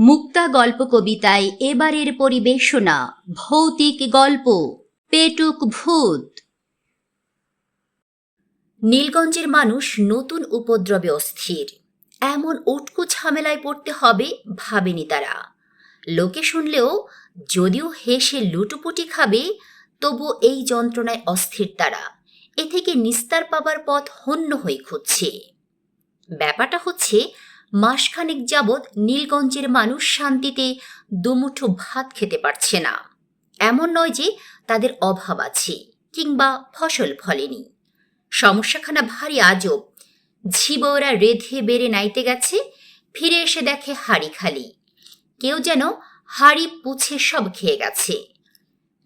মুক্তা গল্প কবিতায় এবারের পরিবেশনা, ভৌতিক গল্প, পেটুক ভূত। নীলগঞ্জের মানুষ নতুন উপদ্রবে অস্থির। এমন উটকু ঝামেলায় পড়তে হবে ভাবেনি তারা। লোকে শুনলেও যদিও হেসে লুটোপুটি খাবে, তবু এই যন্ত্রণায় অস্থির তারা। এ থেকে নিস্তার পাবার পথ হন্য হয়ে খুঁজছে। ব্যাপারটা হচ্ছে মাসখানেক যাবৎ নীলগঞ্জের মানুষ শান্তিতে দুমুঠো ভাত খেতে পারছে না। এমন নয় যে তাদের অভাব আছে কিংবা ফসল ফলেনি। সমস্যাখানা ভারী আজব ঝিবওরা রেধে বেড়ে নাইতে গেছে, ফিরে এসে দেখে হাড়ি খালি। কেউ যেন হাড়ি পুছে সব খেয়ে গেছে।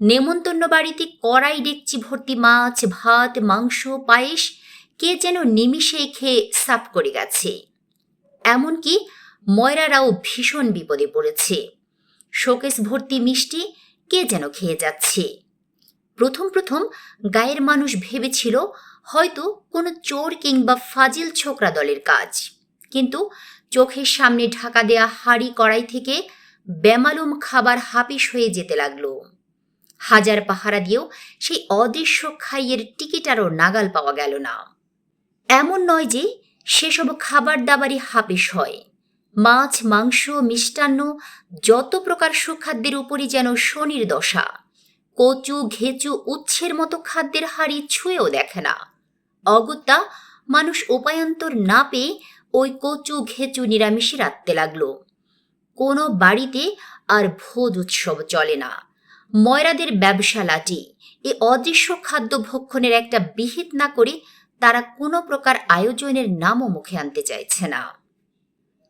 নেমন্তন্ন বাড়িতে কড়াই ডেকচি ভর্তি মাছ, ভাত, মাংস, পায়েস কে যেন নিমিষেই খেয়ে সাফ করে গেছে। এমনকি ময়রারাও ভীষণ বিপদে পড়েছে। শোকেস ভর্তি মিষ্টি কে যেন খেয়ে যাচ্ছে? প্রথম প্রথম গায়ের মানুষ ভেবেছিল হয়তো কোনো চোর কিংবা ফাজিল ছোকরা দলের কাজ। কিন্তু চোখের সামনে ঢাকা দেয়া হাড়ি কড়াই থেকে বেমালুম খাবার হাপিস হয়ে যেতে লাগল। হাজার পাহারা দিয়েও সেই অদৃশ্য খাইয়ের টিকিটারও নাগাল পাওয়া গেল না। এমন নয় যে সেসব খাবার দাবারই হাপিস হয়। মাছ, মাংস, মিষ্টান্ন, যত প্রকার সুখাদ্যের উপরই যেন শনির দশা। কচু, ঘেচু, উচ্ছের মতো খাদ্যের হাড়ি ছুঁয়েও দেখে না। অগত্যা মানুষ উপায়ন্তর না পেয়ে ওই কচু, ঘেচু নিরামিষে রাখতে লাগল। কোনো বাড়িতে আর ভোজ উৎসব চলে না। ময়রাদের ব্যবসা লাটি এ অদৃশ্য খাদ্য ভক্ষণের একটা বিহিত না করে তারা কোনো প্রকার আয়োজনের নামও মুখে আনতে চাইছে না।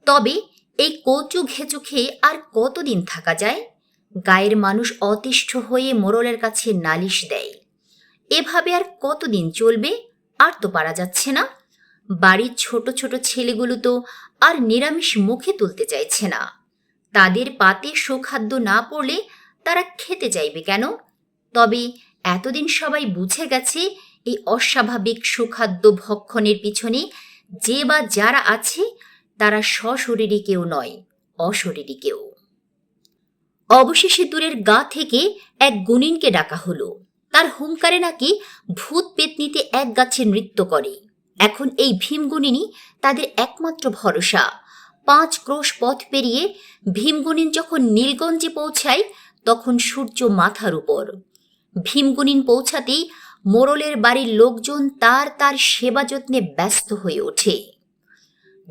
তবে এই কচু ঘেঁচু খেয়ে আর কতদিন থাকা যায়? গায়ের মানুষ অতিষ্ঠ হয়ে মোরলের কাছে নালিশ দেয়। এভাবে আর কতদিন চলবে? আর তো পারা যাচ্ছে না। বাড়ির ছোট ছোট ছেলেগুলো তো আর নিরামিষ মুখে তুলতে চাইছে না। তাদের পাতে সুখাদ্য না পড়লে তারা খেতে চাইবে কেন? তবে এতদিন সবাই বুঝে গেছে এই অস্বাভাবিক সুখাদ্য ভক্ষণের পিছনে যে বা যারা আছে, তারা সশরীরী কেউ নয়, অশরীরী কেউ। অবশেষে দূরের গা থেকে এক গুণিনকে ডাকা হলো। তার হুঙ্কারে নাকি ভূত পেতনিতে এক গাছে নৃত্য করে। এখন এই ভীমগুণিনী তাদের একমাত্র ভরসা। পাঁচ ক্রোশ পথ পেরিয়ে ভীমগুণিন যখন নীলগঞ্জে পৌঁছায়, তখন সূর্য মাথার উপর। ভীমগুণিন পৌঁছাতেই মোরলের বাড়ির লোকজন তার তার সেবা যত্নে ব্যস্ত হয়ে ওঠে।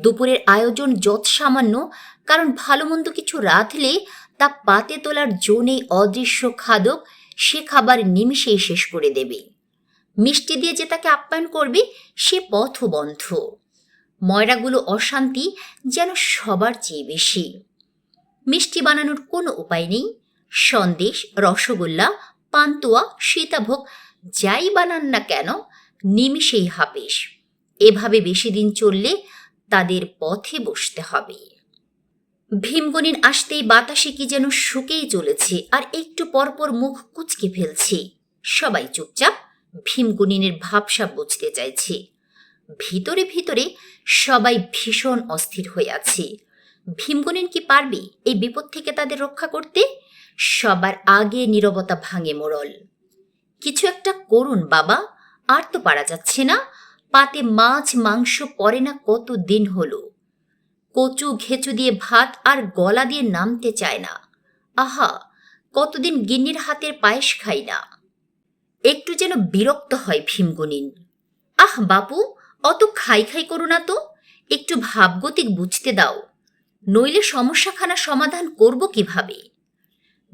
দুপুরের আয়োজন যৎ সামান্য কারণ ভালো মন্দ কিছু রাঁধলে তা পাতে তোলার জোনে অদৃশ্য খাদক সে খাবার নিমিষেই শেষ করে দেবে। মিষ্টি দিয়ে যে তাকে আপ্যায়ন করবে, সে পথ বন্ধ ময়রাগুলো অশান্তি যেন সবার চেয়ে বেশি। মিষ্টি বানানোর কোনো উপায় নেই। সন্দেশ, রসগোল্লা, পান্তুয়া, সীতাভোগ যাই বানান না কেন, নিমিষেই হাপিস এভাবে বেশি দিন চললে তাদের পথে বসতে হবে। ভীমগণিন আসতেই বাতাসে কি যেন শুকেই চলেছে আর একটু পরপর মুখ কুচকে ফেলছে। সবাই চুপচাপ ভীমগুনিনের ভাবসাব বুঝতে চাইছে। ভিতরে ভিতরে সবাই ভীষণ অস্থির হয়ে আছে। ভীমগুনিন কি পারবে এই বিপদ থেকে তাদের রক্ষা করতে? সবার আগে নীরবতা ভাঙে মোড়ল। কিছু একটা করুন, বাবা। আর তো পারা যাচ্ছে না। পাতে মাছ, মাংস পরে না কত দিন হলো। কচু ঘেঁচু দিয়ে ভাত আর গলা দিয়ে নামতে চায় না। আহা, কতদিন গিন্নির হাতের পায়েস খাই না। একটু যেন বিরক্ত হয় ভীমগুনিন। আহ, বাপু, অত খাই খাই করো না তো। একটু ভাবগতিক বুঝতে দাও। নইলে সমস্যাখানা সমাধান করব কীভাবে?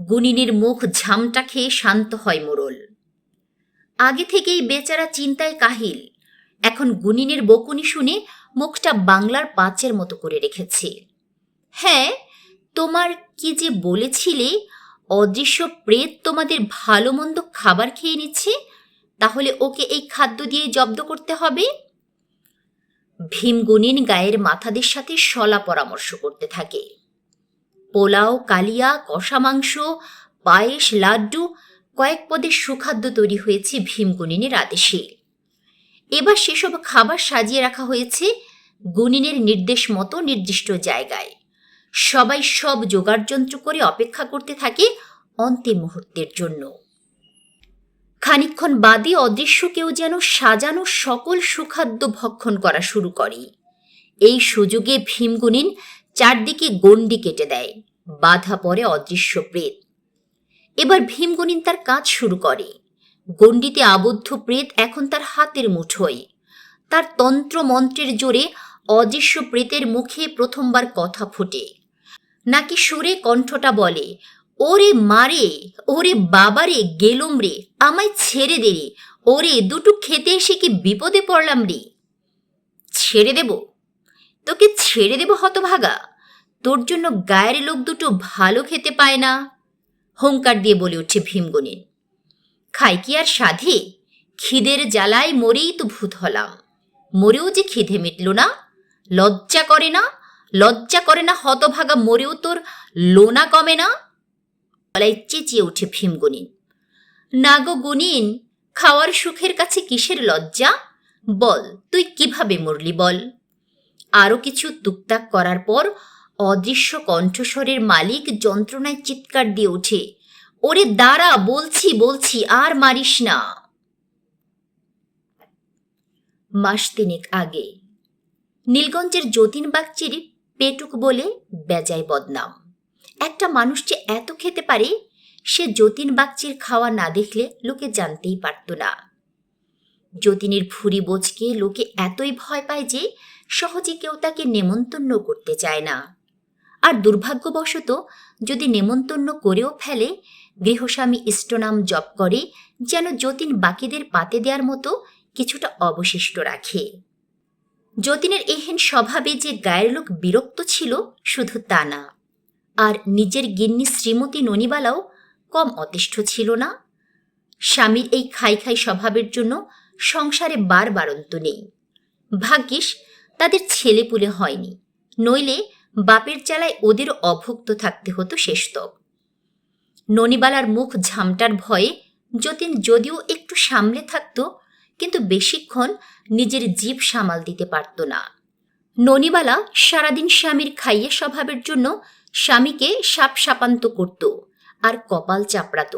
গুনিনীর মুখ ঝামটা খেয়ে শান্ত হয় মোরল। আগে থেকেই বেচারা চিন্তায় কাহিল। এখন গুনিনের বকুনি শুনে মুখটা বাংলার পাঁচের মতো করে রেখেছে। হ্যাঁ তোমার কি যে বলেছিলে, অদৃশ্য প্রেত তোমাদের ভালো মন্দ খাবার খেয়ে নিচ্ছে, তাহলে ওকে এই খাদ্য দিয়ে জব্দ করতে হবে? ভীমগুনিন গায়ের মাথাদের সাথে সলা পরামর্শ করতে থাকে। পোলাও, কালিয়া, কষা মাংস, পায়েস, লাড্ডু কয়েক পদের সুখাদ্য তৈরি হয়েছে ভীম ভীমগুনিনের আদেশে। এবার সেসব খাবার সাজিয়ে রাখা হয়েছে গুনিনের নির্দেশ মতো নির্দিষ্ট জায়গায়। সবাই সব যোগাড়যন্ত্র করে অপেক্ষা করতে থাকে অন্তিম মুহূর্তের জন্য। খানিকক্ষণ বাদে অদৃশ্য কেউ যেন সাজানো সকল সুখাদ্য ভক্ষণ করা শুরু করে। এই সুযোগে ভীমগুনিন চারদিকে গণ্ডি কেটে দেয়। বাধা পড়ে অদৃশ্য প্রেত। এবার ভীমগুনিন তার কাজ শুরু করে। গণ্ডিতে আবদ্ধ প্রেত এখন তার হাতের মুঠোয়। তার তন্ত্র মন্ত্রের জোরে অদৃশ্য প্রেতের মুখে প্রথমবার কথা ফোটে। নাকি সুরে কণ্ঠটা বলে, ওরে মারে, ওরে বাবারে, গেলুম রে, আমায় ছেড়ে দে রে, ওরে দুটো খেতে এসে কি বিপদে পড়লাম রে? ছেড়ে দেব। তোকে ছেড়ে দেব হতভাগা। তোর জন্য গায়ের লোক দুটো ভালো খেতে পায় না। হুঙ্কার দিয়ে বলে উঠছে ভীমগুনিন খাই কি আর সাধে? খিদের জ্বালায় মরেই তো ভূত হলাম। মরেও যে খিদে মিটল না? লজ্জা করে না? লজ্জা করে না হতভাগা মরেও তোর লোনা কমে না? গলায় চেঁচিয়ে উঠে ভীমগুনিন না গো গুনিন খাওয়ার সুখের কাছে কিসের লজ্জা? বল, তুই কীভাবে মরলি বল? আরও কিছু তুকতাক করার পর অদৃশ্য কণ্ঠস্বরের মালিক যন্ত্রণায় চিৎকার দিয়ে ওঠে। ওরে দাঁড়া, বলছি বলছি, আর মারিস না। মাস তিনেক আগে নীলগঞ্জের যতীন বাগচির পেটুক বলে বেজায় বদনাম। একটা মানুষ যে এত খেতে পারে, সে যতীন বাগচির খাওয়া না দেখলে লোকে জানতেই পারত না। যতীনের ভুরি বোঝকে লোকে এতই ভয় পায় যে সহজে কেউ তাকে নেমন্তন্ন করতে চায় না। আর দুর্ভাগ্যবশত যদি নেমন্তন্ন করেও ফেলে, গৃহস্বামী ইষ্টনাম জপ করে, যেন যতীন বাকিদের পাতে দেওয়ার মতো কিছুটা অবশিষ্ট রাখে। যতীনের এহেন স্বভাবে যে গায়ের লোক বিরক্ত ছিল, শুধু তা না। আর নিজের গিন্নি শ্রীমতী ননিবালাও কম অতিষ্ঠ ছিল না। স্বামীর এই খাই খাই স্বভাবের জন্য সংসারে বার বারন্ত নেই। ভাগ্যিস, তাদের ছেলেপুলে হয়নি। নইলে বাপের চালায় ওদের অভুক্ত থাকতে হতো শেষতক ননিবালার মুখ ঝামটার ভয়ে যতীন যদিও একটু সামলে থাকত, কিন্তু বেশিক্ষণ নিজের জীব সামাল দিতে পারত না। ননিবালা সারাদিন স্বামীর খাইয়ে স্বভাবের জন্য স্বামীকে সাপ সাপান্ত করত আর কপাল চাপড়াত।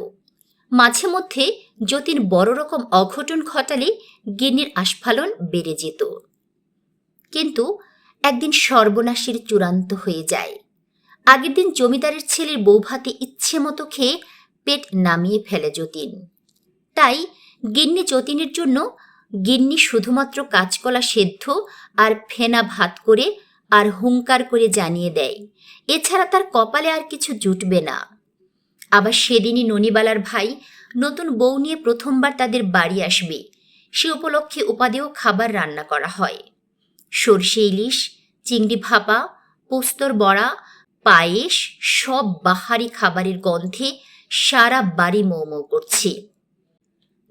মাঝে মধ্যে যতীন বড় রকম অঘটন ঘটালে গিন্নির আস্ফালন বেড়ে যেত। কিন্তু একদিন সর্বনাশের চূড়ান্ত হয়ে যায়। আগের দিন জমিদারের ছেলের বৌভাতে ইচ্ছে মতো খেয়ে পেট নামিয়ে ফেলে যতীন। তাই গিন্নি যতীনের জন্য গিন্নি শুধুমাত্র কাঁচকলা সেদ্ধ আর ফেনা ভাত করে আর হুঙ্কার করে জানিয়ে দেয়, এছাড়া তার কপালে আর কিছু জুটবে না। আবার সেদিনই ননিবালার ভাই নতুন বউ নিয়ে প্রথমবার তাদের বাড়ি আসবে, সে উপলক্ষে উপাদেয় খাবার রান্না করা হয়। সর্ষে ইলিশ, চিংড়ি ভাপা, পোস্তর বড়া, পায়েস সব বাহারি খাবারের গন্ধে সারা বাড়ি মৌমৌ করছে।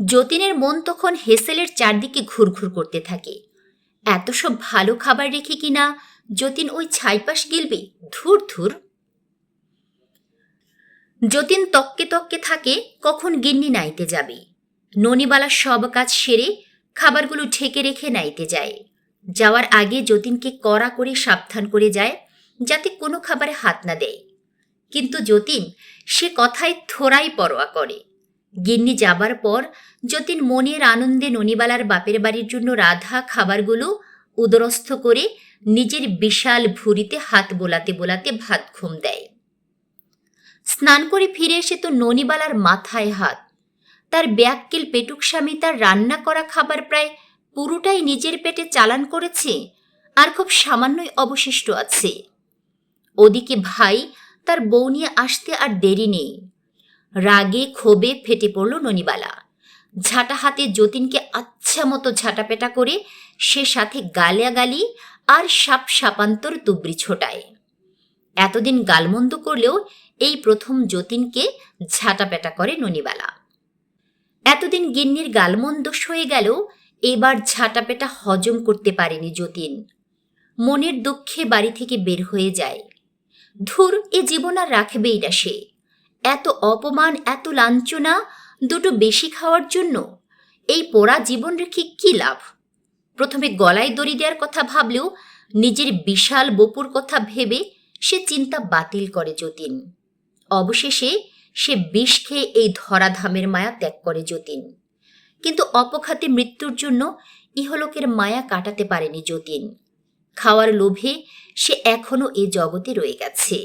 যতীনের মন তখন হেসেলের চারদিকে ঘুরঘুর করতে থাকে। এত সব ভালো খাবার রেখে কিনা যতীন ওই ছাইপাশ গিলবে? ধুর ধুর। যতীন তককে তককে থাকে, কখন গিন্নি নাইতে যাবে? ননিবালা সব কাজ সেরে খাবারগুলো ঢেকে রেখে নাইতে যায়। যাওয়ার আগে যতীনকে কড়া করে সাবধান করে যায়, যাতে কোনো খাবারে হাত না দেয়। কিন্তু যতীন সে কথায় থোড়াই পরোয়া করে। গিন্নি যাবার পর যতীন মনের আনন্দে ননিবালার বাপের বাড়ির জন্য রাধা খাবারগুলো উদরস্থ করে নিজের বিশাল ভুঁড়িতে হাত বোলাতে বোলাতে ভাত ঘুম দেয়। স্নান করে ফিরে এসে তো ননিবালার মাথায় হাত। তার ব্যাককিল পেটুক স্বামী তার রান্না করা খাবার প্রায় পুরোটাই নিজের পেটে চালান করেছে আর খুব সামান্যই অবশিষ্ট আছে। ওদিকে ভাই তার বউ নিয়ে আসতে আর দেরি নেই। রাগে ক্ষোভে ফেটে পড়ল ননিবালা। ঝাঁটা হাতে যতীনকে আচ্ছা মতো ঝাঁটাপেটা করে সে সাথে গালিয়াগালি আর সাপ সাপান্তর তুবড়ি ছোটায়। এতদিন গালমন্দ করলেও এই প্রথম যতীনকে ঝাঁটাপেটা করে ননিবালা। এতদিন গিন্নির গালমন্দ হয়ে গেল এবার ঝাঁটাপেটা হজম করতে পারেনি যতীন। মনের দুঃখে বাড়ি থেকে বের হয়ে যায়। ধুর, এ জীবন আর রাখবেই না সে। এত অপমান, এত লাঞ্ছনা, দুটো বেশি খাওয়ার জন্য? এই পোড়া জীবন রেখে কী লাভ? প্রথমে গলায় দড়ি দেওয়ার কথা ভাবলেও নিজের বিশাল বপুর কথা ভেবে সে চিন্তা বাতিল করে যতীন। অবশেষে সে বিষ খেয়ে এই ধরাধামের মায়া ত্যাগ করে যতীন। কিন্তু অপঘাতে মৃত্যুর জন্য ইহলোকের মায়া কাটাতে পারেনি যতীন। খাওয়ার লোভে সে এখনও এ জগতে রয়ে গেছে।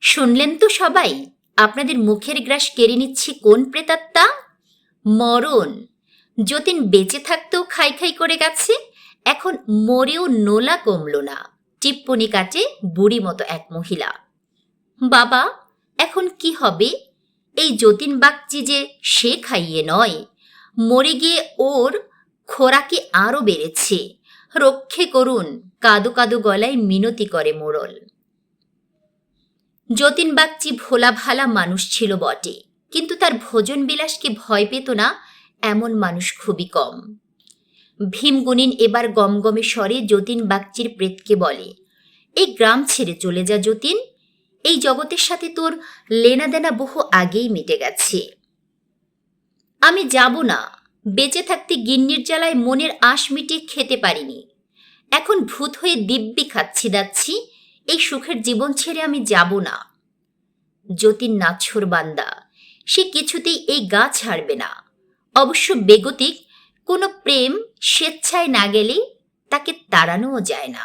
শুনলেন তো সবাই, আপনাদের মুখের গ্রাস কেড়ে নিচ্ছি কোন প্রেতাত্মা? মরণ। যতীন বেঁচে থাকতেও খাই খাই করে গেছে, এখন মরেও নোলা কমল না। টিপ্পনি কাটে বুড়ি মতো এক মহিলা। বাবা, এখন কি হবে? এই যতীন বাগচি যে সে খাইয়ে নয়। মরে গিয়ে ওর খোরাকি আরও বেড়েছে। রক্ষে করুন, কাদো কাদো গলায় মিনতি করে মোড়ল। যতীন বাগচি ভোলা ভালা মানুষ ছিল বটে, কিন্তু তার ভোজন বিলাসকে ভয় পেত না, এমন মানুষ খুবই কম। ভীমগুনিন এবার গমগমে স্বরে যতীন বাগচির প্রেতকে বলে, এই গ্রাম ছেড়ে চলে যা যতীন, এই জগতের সাথে তোর লেনাদেনা বহু আগেই মিটে গেছে। আমি যাব না। বেঁচে থাকতে গিন্নির জ্বালায় মনের আশ মিটিয়ে খেতে পারিনি। এখন ভূত হয়ে দিব্যি খাচ্ছি দাচ্ছি, এই সুখের জীবন ছেড়ে আমি যাব না। যতীন নাছর বান্দা, সে কিছুতেই এই গা ছাড়বে না। অবশ্য বেগতিক, কোনো প্রেম স্বেচ্ছায় না গেলে তাকে তাড়ানোও যায় না।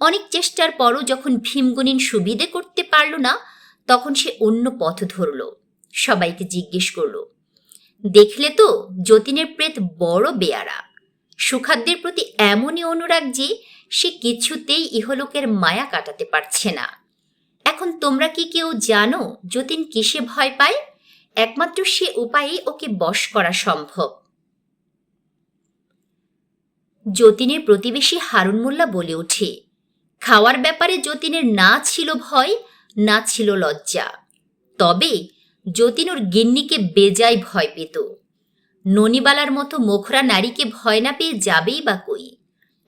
অনেক চেষ্টার পরও যখন ভীমগুনিন সুবিধে করতে পারল না, তখন সে অন্য পথ ধরল। সবাইকে জিজ্ঞেস করল দেখলে তো যতীনের প্রেত বড় বেয়ারা। সুখাদ্যের প্রতি এমনই অনুরাগ যে সে কিছুতেই ইহলোকের মায়া কাটাতে পারছে না। এখন তোমরা কি কেউ জানো যতীন কিসে ভয় পায়? একমাত্র সে উপায়েই ওকে বশ করা সম্ভব। যতীনের প্রতিবেশী হারুন মোল্লা বলে ওঠে, খাওয়ার ব্যাপারে যতীনের না ছিল ভয়, না ছিল লজ্জা। তবে যতীন ওর গিন্নিকে বেজায় ভয় পেত। ননিবালার মতো মোখরা নারীকে ভয় না পেয়ে যাবেই বা কই?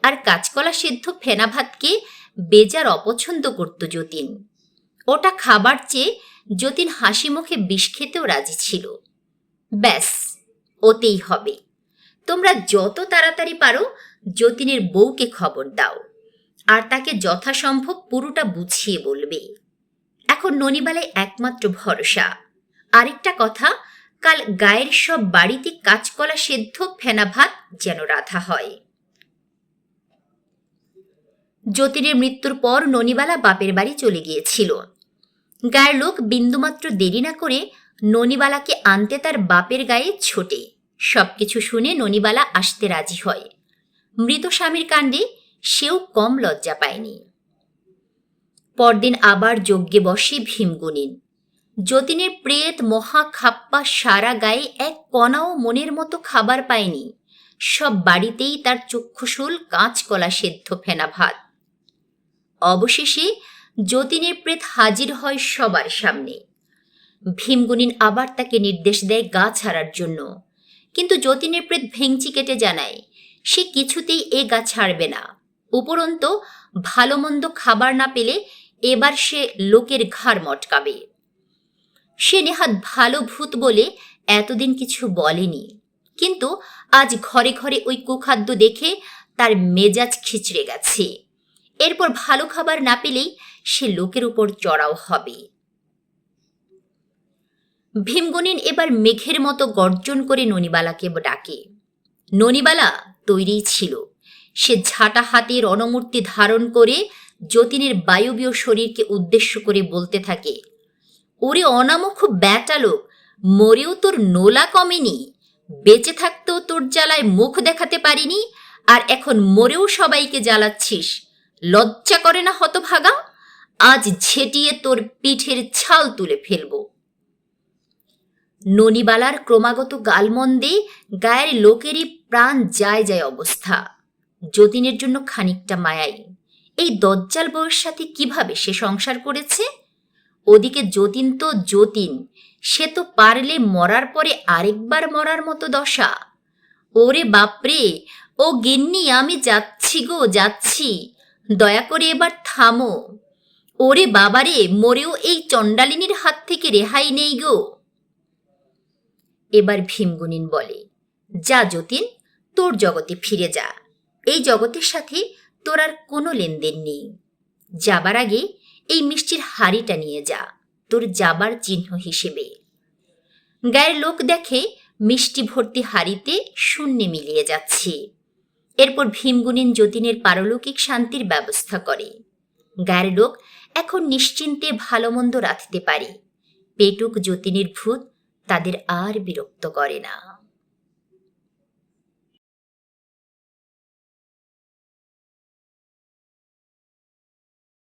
আর কাঁচকলা সেদ্ধ ফেনা ভাতকে বেজার অপছন্দ করত যতীন। ওটা খাবার চেয়ে যতীন হাসি মুখে বিষ খেতেও রাজি ছিল। ব্যাস, ওতেই হবে। তোমরা যত তাড়াতাড়ি পারো যতীনের বউকে খবর দাও। আর তাকে যথাসম্ভব পুরোটা বুঝিয়ে বলবে। এখন ননিবালায় একমাত্র ভরসা। আরেকটা কথা, কাল গায়ের সব বাড়িতে কাঁচকলা সেদ্ধ, ফেনা ভাত যেন রাধা হয়। যতীনের মৃত্যুর পর ননিবালা বাপের বাড়ি চলে গিয়েছিল। গায়ের লোক বিন্দুমাত্র দেরি না করে ননিবালাকে আনতে তার বাপের গায়ে ছোটে। সবকিছু শুনে ননিবালা আসতে রাজি হয়। মৃত স্বামীর কাণ্ডে সেও কম লজ্জা পায়নি। পরদিন আবার যজ্ঞে বসে ভীমগুনিন যতীনের প্রেত মহা খাপ্পা সারা গায়ে এক কণাও মনের মতো খাবার পায়নি। সব বাড়িতেই তার চক্ষুশুল কাঁচকলা সেদ্ধ ফেনা ভাত। অবশেষে যতীনের প্রেত হাজির হয় সবার সামনে। ভীমগুনিন আবার তাকে নির্দেশ দেয় গা ছাড়ার জন্য। কিন্তু যতীনের প্রেত ভেংচি কেটে জানায়, সে কিছুতেই এ গা ছাড়বে না। উপরন্ত ভালো মন্দ খাবার না পেলে এবার সে লোকের ঘাড় মটকাবে। সে নেহাত ভালো ভূত বলে এতদিন কিছু বলেনি। কিন্তু আজ ঘরে ঘরে ওই কুখাদ্য দেখে তার মেজাজ খিচড়ে গেছে। এরপর ভালো খাবার না পেলেই সে লোকের উপর চড়াও হবে। ভীমগুনিন এবার মেঘের মতো গর্জন করে ননিবালাকে ডাকে। ননিবালা তৈরি ছিল। সে ঝাঁটা হাতে রণমূর্তি ধারণ করে যতীনের বায়বীয় শরীরকে উদ্দেশ্য করে বলতে থাকে ওরে অনামুখ ব্যাটা লোক। মরেও তোর নোলা কমেনি। বেঁচে থাকতেও তোর জ্বালায় মুখ দেখাতে পারিনি, আর এখন মরেও সবাইকে জ্বালাচ্ছিস। লজ্জা করে না হতভাগা? আজ ঝেটিয়ে তোর পিঠের ছাল তুলে ফেলব। ননিবালার ক্রমাগত গালমন্দে গায়ের লোকেরই প্রাণ যায় যায় অবস্থা। যতীনের জন্য খানিকটা মায়াই। এই দজ্জাল বউয়ের সাথে কীভাবে সে সংসার করেছে? ওদিকে যতীন তো যতীন, সে তো পারলে মরার পরে আরেকবার মরার মতো দশা। ওরে বাপরে, ও গিন্নি, আমি যাচ্ছি গো, যাচ্ছি। দয়া করে এবার থামো। ওরে বাবারে, মরেও এই চণ্ডালিনীর হাত থেকে রেহাই নেই গো। এবার ভীমগুনিন বলে, যা যতীন, তোর জগতে ফিরে যা। এই জগতের সাথে তোর আর কোনো লেনদেন নেই। যাবার আগে এই মিষ্টির হাড়িটা নিয়ে যা, তোর যাবার চিহ্ন হিসেবে। গায়ের লোক দেখে মিষ্টি ভর্তি হাড়িতে শূন্যে মিলিয়ে যাচ্ছে। এরপর ভীমগুণিন যতীনের পারলৌকিক শান্তির ব্যবস্থা করে। গায়ের লোক এখন নিশ্চিন্তে ভালো মন্দ রাঁধতে পারে। পেটুক যতীনের ভূত তাদের আর বিরক্ত করে না।